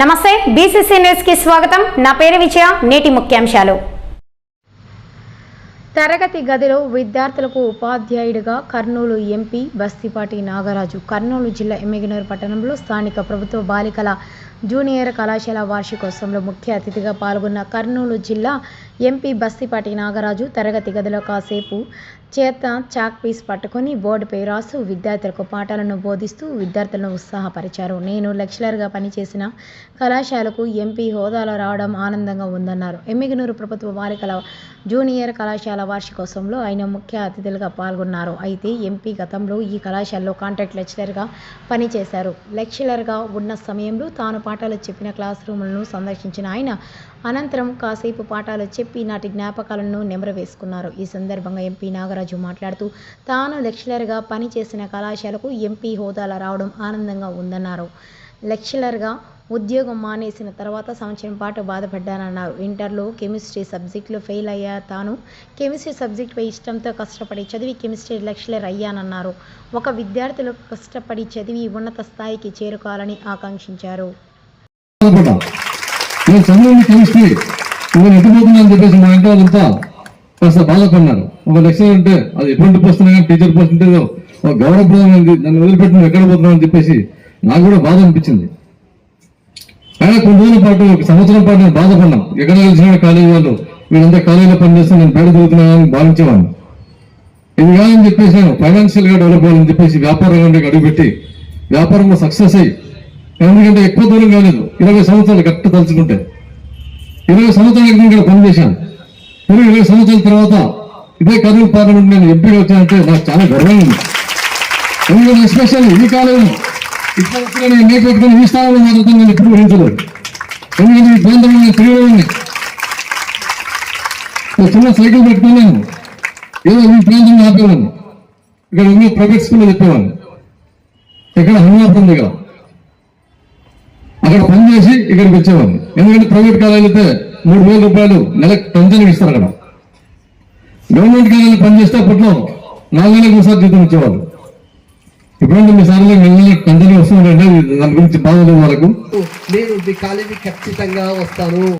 నమస్తే బీసీసీ న్యూస్కి స్వాగతం. నా పేరు విజయ నేటి ముఖ్యాంశాలు. తరగతి గదిలో విద్యార్థులకు ఉపాధ్యాయుడిగా కర్నూలు ఎంపీ బస్తిపాటి నాగరాజు. కర్నూలు జిల్లా ఎమ్మిగనూరు పట్టణంలో స్థానిక ప్రభుత్వ బాలికల జూనియర్ కళాశాల వార్షికోత్సవంలో ముఖ్య అతిథిగా పాల్గొన్న కర్నూలు జిల్లా ఎంపీ బస్తిపాటి నాగరాజు తరగతి గదిలో కాసేపు చేత చాక్ పీస్ పట్టుకొని బోర్డుపై రాస్తూ విద్యార్థులకు పాఠాలను బోధిస్తూ విద్యార్థులను ఉత్సాహపరిచారు. నేను లెక్చరర్గా పనిచేసిన కళాశాలకు ఎంపీ హోదాలో రావడం ఆనందంగా ఉందన్నారు. ఎమ్మిగనూరు ప్రభుత్వ బాలికల జూనియర్ కళాశాల వార్షికోత్సవంలో ఆయన ముఖ్య అతిథులుగా పాల్గొన్నారు. అయితే ఎంపీ గతంలో ఈ కళాశాలలో కాంట్రాక్ట్ లెక్చరర్గా పనిచేశారు. లెక్చరర్గా ఉన్న సమయంలో తాను పాఠాలు చెప్పిన క్లాస్ రూములను సందర్శించిన ఆయన అనంతరం కాసేపు పాఠాలు చెప్పి నాటి జ్ఞాపకాలను నెమరవేసుకున్నారు. ఈ సందర్భంగా ఎంపీ నాగరాజు మాట్లాడుతూ తాను లెక్చరర్గా పనిచేసిన కళాశాలకు ఎంపీ హోదాలో రావడం ఆనందంగా ఉందన్నారు. లెక్చరర్గా ఉద్యోగం మానేసిన తర్వాత సంవత్సరం పాటు బాధపడ్డానన్నారు. ఇంటర్లో కెమిస్ట్రీ సబ్జెక్టులో ఫెయిల్ అయ్యా తాను కెమిస్ట్రీ సబ్జెక్టుపై ఇష్టంతో కష్టపడి చదివి కెమిస్ట్రీ లెక్చరర్ అయ్యానన్నారు. ఒక విద్యార్థులు కష్టపడి చదివి ఉన్నత స్థాయికి చేరుకోవాలని ఆకాంక్షించారు. నేను చదివింది కెమిస్ట్రీ చెప్పేసి మా ఇంట్లో వాళ్ళంతా కాస్త బాధపడినారు ఒక లెక్చర్ అంటే అది ఎటువంటి పోస్ట్ కానీ టీచర్ పోస్ట్ ఉంటే ఒక గౌరవప్రదమైనది నన్ను వదిలిపెట్టి ఎక్కడ పోతున్నావు అని చెప్పేసి నాకు కూడా బాధ అనిపించింది. అయినా కొన్ని రోజుల పాటు ఒక సంవత్సరం పాటు నేను బాధపడ్డాం ఎక్కడ కలిసిన కాలేజీ వాళ్ళు వీళ్ళంతా కాలేజీలో పనిచేస్తే నేను బయట తిరుగుతున్నానని భావించేవాడిని. ఇది కాదని చెప్పేసి నేను ఫైనాన్షియల్గా డెవలప్ అవ్వాలని చెప్పేసి వ్యాపార రంగంలోకి అడుగుపెట్టి వ్యాపారంలో సక్సెస్ అయ్యి ఎందుకంటే ఎక్కువ దూరం కాలేదు. ఇరవై సంవత్సరాలు కరెక్ట్ తలుచుకుంటే. ఇరవై సంవత్సరాల క్రితం ఇక్కడ పనిచేశాను. ఇరవై ఇరవై సంవత్సరాల తర్వాత ఇదే కర్నూలు పార్లమెంట్ నేను ఎంపీగా వచ్చానంటే నాకు చాలా గర్వం ఉంది ఎందుకంటే ఎస్పెషల్ ఈ కాలంలో ఇక్కడ నేను నేపెట్టుకుని ఈ స్థానంలో మాత్రం నేను ఎప్పుడు ఊహించలేదు. ఎందుకంటే ఈ ప్రాంతంలో నేను తిరిగేవాడిని ఉంది చిన్న సైకిల్ పెట్టుకున్నాను. ఏదో ఈ ప్రాంతంలో ఆపేవాడిని. ఇక్కడ ఉన్న ప్రైవేట్ స్కూల్లో చెప్పేవాడిని. ఇక్కడ హనుమాపురం కదా అక్కడ పనిచేసి ఇక్కడికి వచ్చేవాళ్ళు. ఎందుకంటే ప్రైవేట్ కాలేజ్ అయితే మూడు వేల రూపాయలు నెలకు పెన్షన్ ఇస్తారు అక్కడ. గవర్నమెంట్ కాలేజీలో పనిచేస్తే అప్పట్లో నాలుగు నెలలకు ఒకసారి జీతం ఇచ్చేవాళ్ళు. ఇప్పుడంటే మీ సార్లు మిమ్మల్ని పెన్షన్ వస్తుందంటే దాని గురించి బాధలేదు వరకు నేను మీ కాలేజీ ఖచ్చితంగా వస్తాను.